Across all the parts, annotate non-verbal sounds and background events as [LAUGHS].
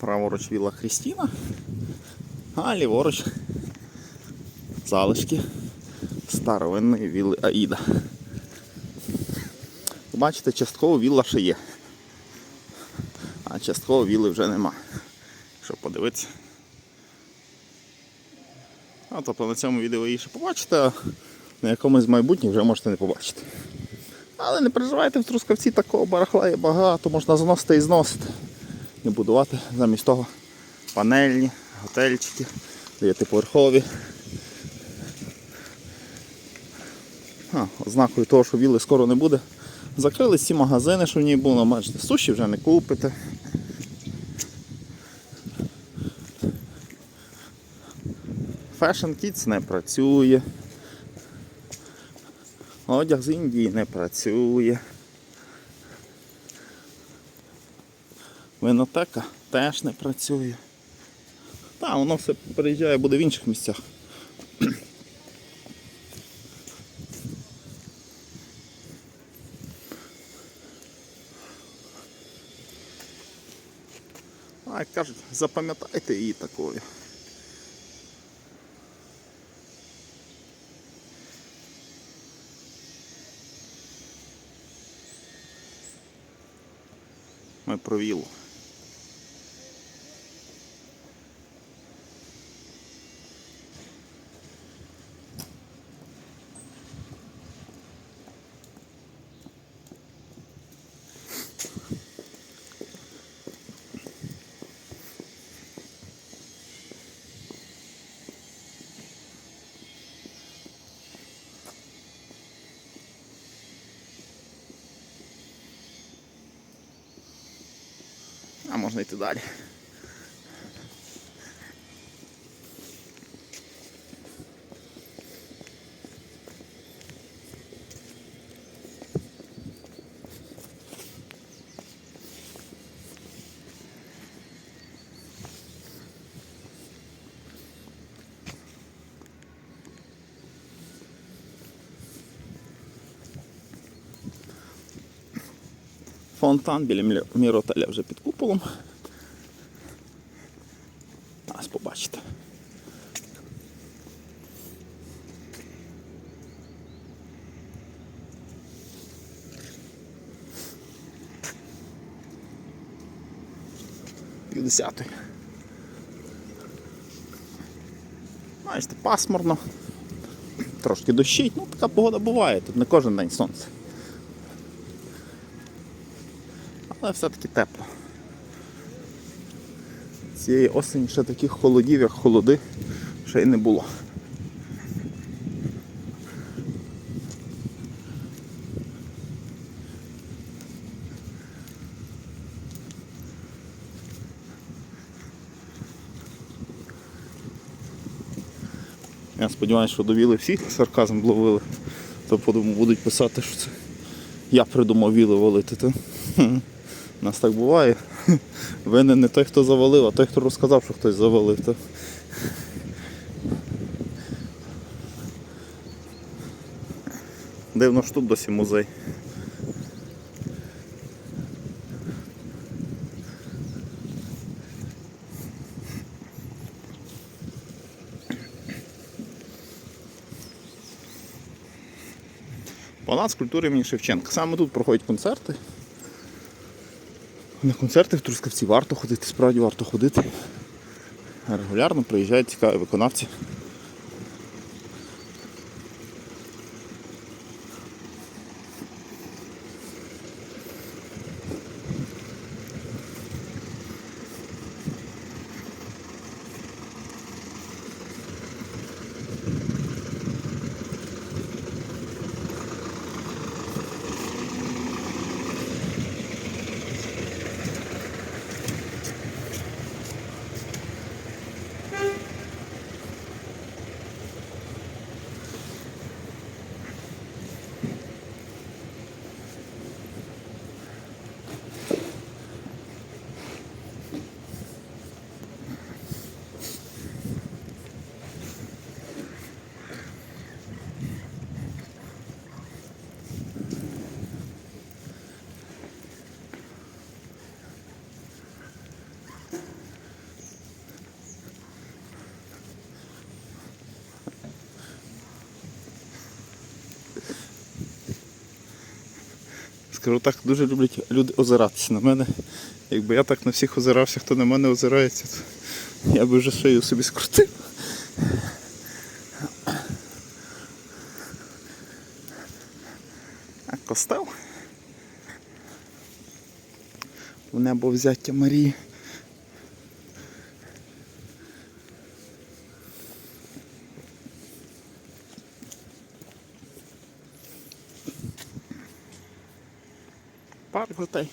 Праворуч віла Христіна, а ліворуч залишки старовинної вілли Аїда. Бачите, частково вілла ще є. А частково вілли вже нема. Щоб подивитися. А тобто на цьому відео її ще побачите, а на якомусь з майбутніх вже можете не побачити. Але не переживайте в Трускавці такого барахла є багато, можна заносити і зносити. І будувати замість того панельні, готельчики, дев'ятиповерхові. А, ознакою того, що вілли скоро не буде. Закрили всі магазини, що в ній було, бачите, суші вже не купите. Fashion Kids не працює. Одяг з Індії не працює. Винотека теж не працює. Та, воно все переїжджає, буде в інших місцях. А як кажуть, запам'ятайте її такою. Ми про віллу. А можна Фонтан біля мі- міротеля вже під куполом. Ось побачите. Півдесятої. Бачите, пасмурно. Трошки дощить, ну така погода буває, тут не кожен день сонце. Але все-таки тепло. Цієї осені ще таких холодів, як холоди, ще й не було. Я сподіваюся, що довіли всі сарказм ловили, то подумав, будуть писати, що це я придумав віли валити. У нас так буває. [LAUGHS] Винен не той, хто завалив, а той, хто розказав, що хтось завалив. То... Дивно ж тут досі музей. Палац культури імені Шевченка. Саме тут проходять концерти. На концерти в Трускавці варто ходити, справді варто ходити. Регулярно приїжджають цікаві виконавці. Скажу так, дуже люблять люди озиратися на мене. Якби я так на всіх озирався, хто на мене озирається, то я би вже шию собі скрутив. А костел? В небо взяття Марії. Парк готель.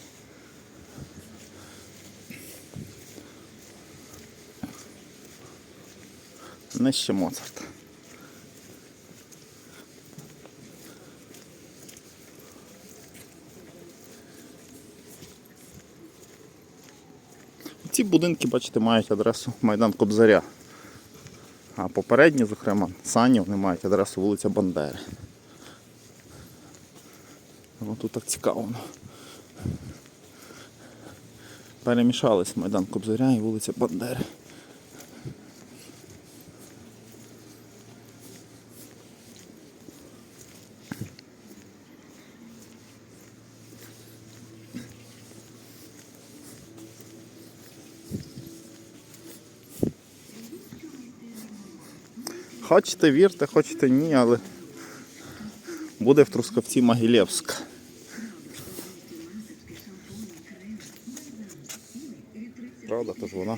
Нижче Моцарт. Ці будинки, бачите, мають адресу Майдан Кобзаря. А попередні, зокрема, сані, вони мають адресу вулиця Бандери. Воно тут так цікаво. Перемішались Майдан Кобзаря і вулиця Бандери. Хочете вірте, хочете ні, але буде в Трускавці Могилєвська. Правда, тож вона.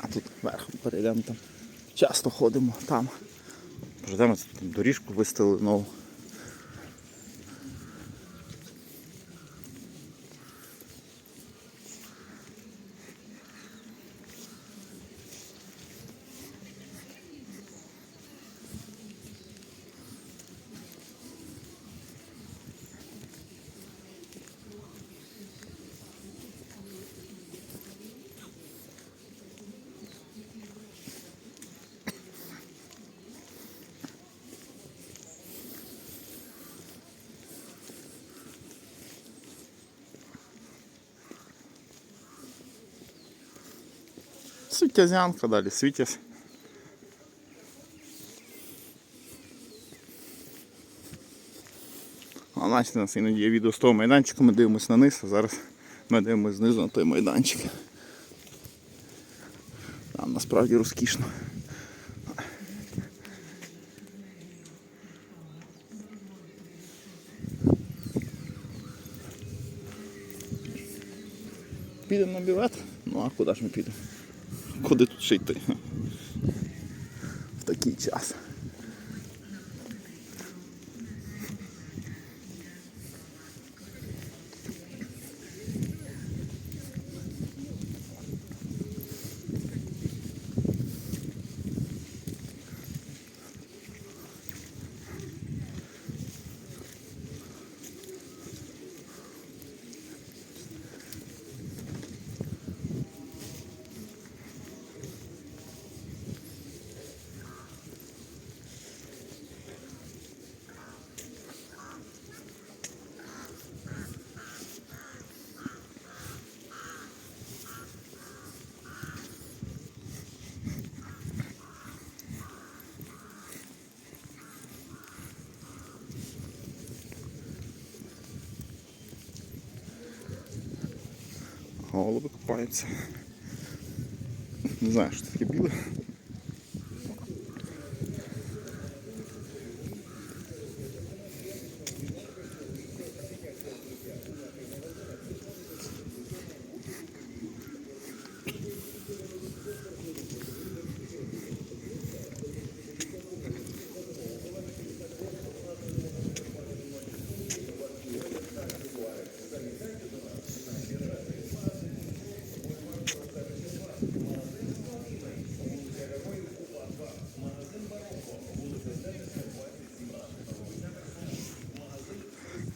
А тут верхом перейдемо там. Часто ходимо там. Пройдемо доріжку виставили нову. Світязянка далі, світязь. А значить, у нас іноді є відео з того майданчика, ми дивимося на низ, а зараз ми дивимося знизу на той майданчик. Там насправді розкішно. Підемо на бівет? Ну а куди ж ми підемо? Куди тут ще йти? В такий час. Голуби купаються. Не знаю, що таке біле.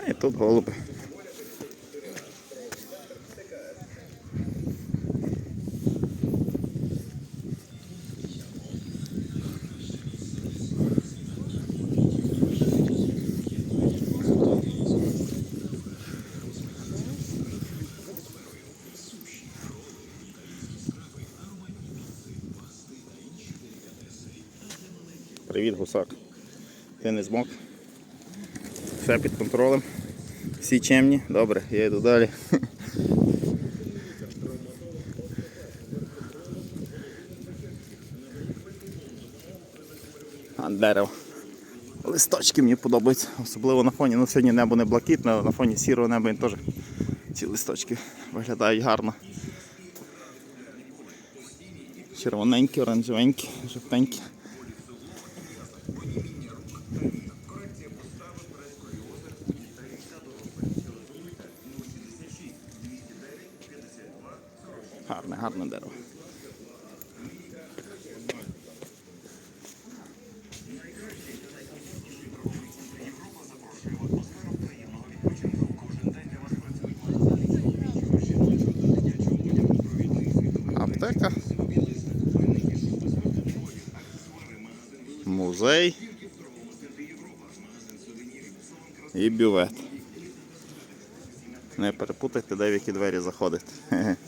І тут голуби. Привіт, гусак. Ти не змог. Все під контролем. Всі чемні. Добре, я йду далі. [LAUGHS] А, дерево. Листочки мені подобаються, особливо на фоні. Ну сьогодні небо не блакитне, але на фоні сірого неба він теж ці листочки виглядають гарно. Червоненькі, оранжевенькі, жовтенькі. Гарне, гарне дерево. Аптека. Музей. І бювет. Не перепутайте, де в які двері заходити. Хе-хе. [LAUGHS]